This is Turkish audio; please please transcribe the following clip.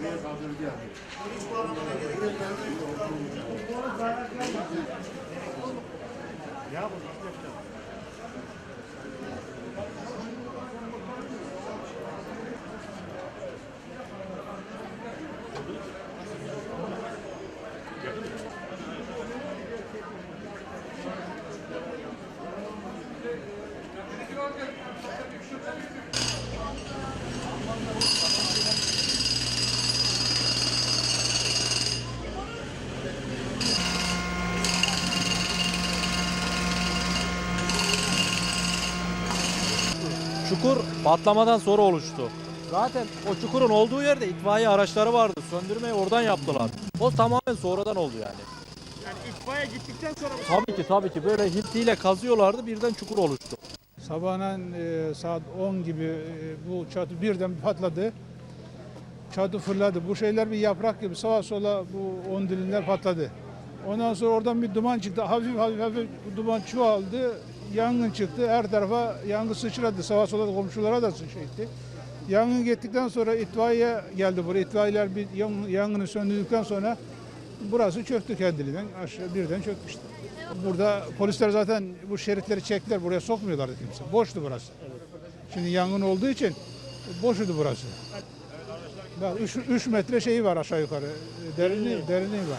Ya bu nasıl yapacağım? Çukur patlamadan sonra oluştu. Zaten o çukurun olduğu yerde itfaiye araçları vardı. Söndürmeyi oradan yaptılar. O tamamen sonradan oldu yani. Yani itfaiye gittikten sonra mı? Tabii ki tabii ki böyle hiltiyle kazıyorlardı birden çukur oluştu. Sabahın e, saat 10 gibi e, bu çatı birden patladı. Çatı fırladı. Bu şeyler bir yaprak gibi sağa sola bu on dilimler patladı. Ondan sonra oradan bir duman çıktı. Hafif hafif hafif bu duman çoğaldı. Yangın çıktı. Her tarafa yangın sıçradı. Sağa sola komşulara da sıçradı. Yangın gittikten sonra itfaiye geldi buraya. İtfaiyeler bir yan- yangını söndürdükten sonra burası çöktü kendiliğinden. Aşağı birden çöktü işte. Burada polisler zaten bu şeritleri çektiler. Buraya sokmuyorlardı kimse. Boştu burası. Şimdi yangın olduğu için boşuydu burası. 3 metre şeyi var aşağı yukarı. Derinliği, derinliği var.